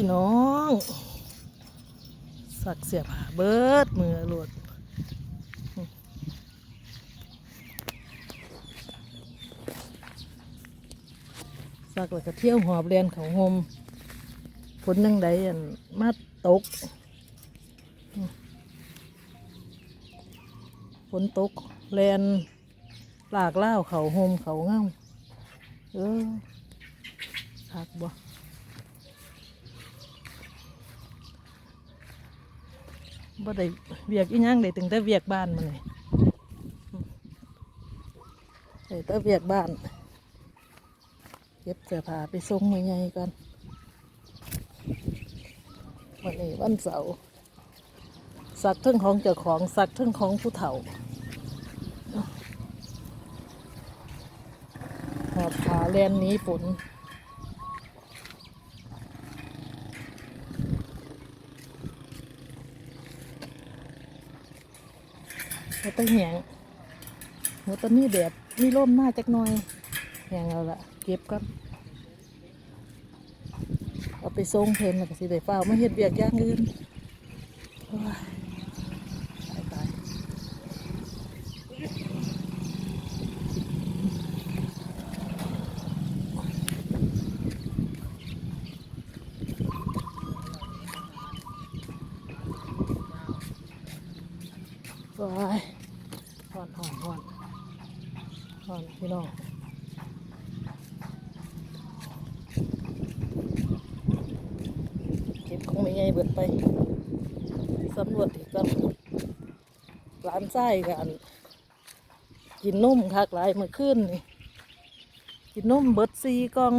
พี่น้อง สักเสียผ้าเบิดมือหลดสักแล้วก็เที่ยวหอบเรียนเขาหมฝนยังไดอันมาตกฝนตกแลนหลากเล่าเขาโฮมเขาเงาเออคักบ่ บ่ได้เวียกอีหยังได้ถึงแต่เวียกบ้านมาเลยได้แต่เวียกบ้านเก็บเสื้อผ้าไปส่งใหญ่ก่อนวันนี้วันเสาร์สักทั้งของเจ้าของสักทั้งของผู้เฒ่าหอบขาแลนนี้ฝน หัวตะแหงหัวตะมีแดดมีร่มหน้าจักหน่อยแหงเอาละเก็บกันเอาไปทรงเพิ่นแล้วก็สิได้เฝ้าไมาเห็ดเบียกอย่างอื่นโอ้ยตายตาย ว้ายห่อนห่อนห่อนห่อนพี่น้องเก็บของไม่ใหญ่เบิดไปสำรวจอีกก่อนร้านไส้กันกินนมคักหลายเมื่อคืนนี่กินนมเบิดซีกอง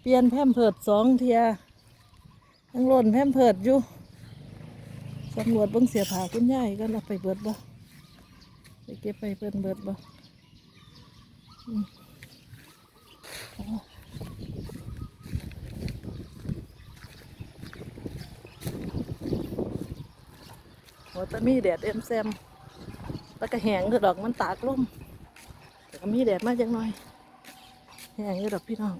เปลี่ยนแพมเพิดสองเทียยังหล่นแพมเพิดอยู่ ตำรวจเบิ่งเสียผาคุณยายกันเอาไปเบิดบ่ไปเก็บไปเพิ่นเบิดบ่อืมอ๋อหัวตะมีแดดเอ็มแซมตะกะแหงคือดอกมันตากลมแต่ก็มีแดดมากจังหน่อย แหงคือดอกพี่น้อง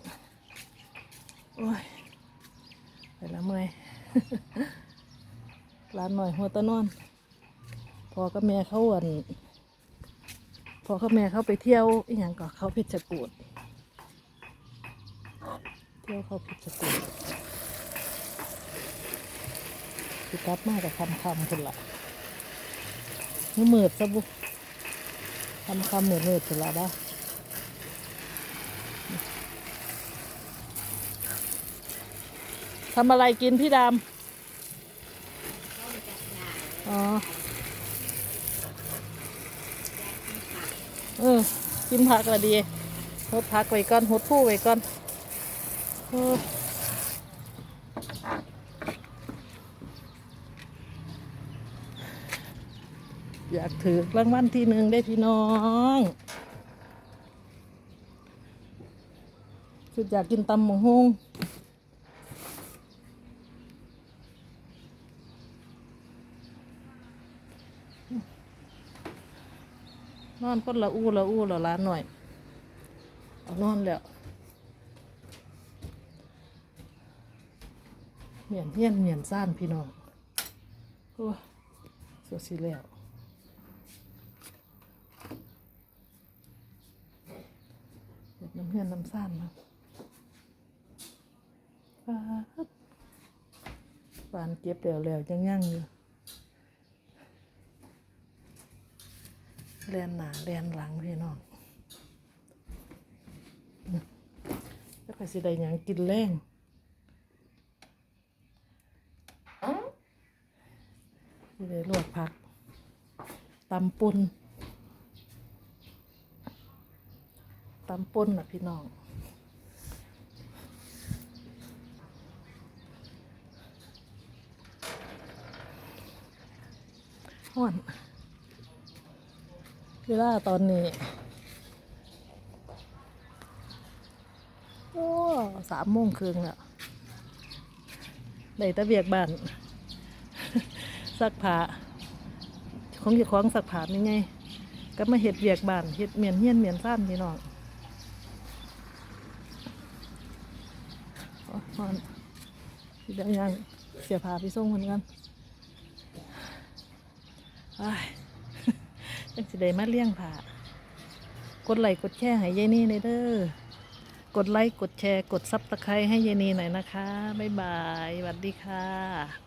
โอ้ยไปละเมื่อย ร้านหน่อยหัวตะนอน พอกับแม่เขาวันพอกับแม่เขาไปเที่ยวอีหยังก็เขาเพชรกูดเที่ยวเขาเพชรกูดสิกลับมากับคำคำคนละมือมืดซะบุคำคำเหมือดมืดคนละบ้าทำอะไรกินพี่ดำ อ๋อ เออ กินผักละดีหดผักไว้ก่อนหดผู้ไว้ก่อนเอออยากถือรางวัลที่หนึ่งได้พี่น้องคืออยากกินตำหมูฮง นอนคนละอู้ละอู้ละล้านหน่อยเอานอนแล้วเหมียนเฮียนเหมียนซ่านพี่น้องโอ้สวดสิแล้วเห็ดน้ำเฮียนน้ำซ่านมาปาดปานเก็บแล้วแล้วยังยั่งอยู่ เรียนหนาเรียนหลังพี่น้องแล้วก็สิได้หยังกินแรงสิได้ลวกผักตำปุนตำปุนนะพี่น้องห่อน เวลาตอนนี้ โอ้สามโมงครึ่งแล้วได้ตะเบียกบ้านซักผ้าของอยู่ของซักผ้านี่ไง ก็มาเห็ดเบียกบ้านเห็ดเมียนเฮียนเมียนซ่านพี่น้องโอ้ยฮ้อนเดี๋ยวยังเสียพาพี่ส่งคนกันอ้ย จังสิได้มาเลี้ยงผ่ากดไลค์กดแชร์ให้ยายนี่หน่อยเด้อกดไลค์กดแชร์ กดซับตะไคร้ให้ยายนี่หน่อยนะคะ บ๊ายบายสวัสดีค่ะ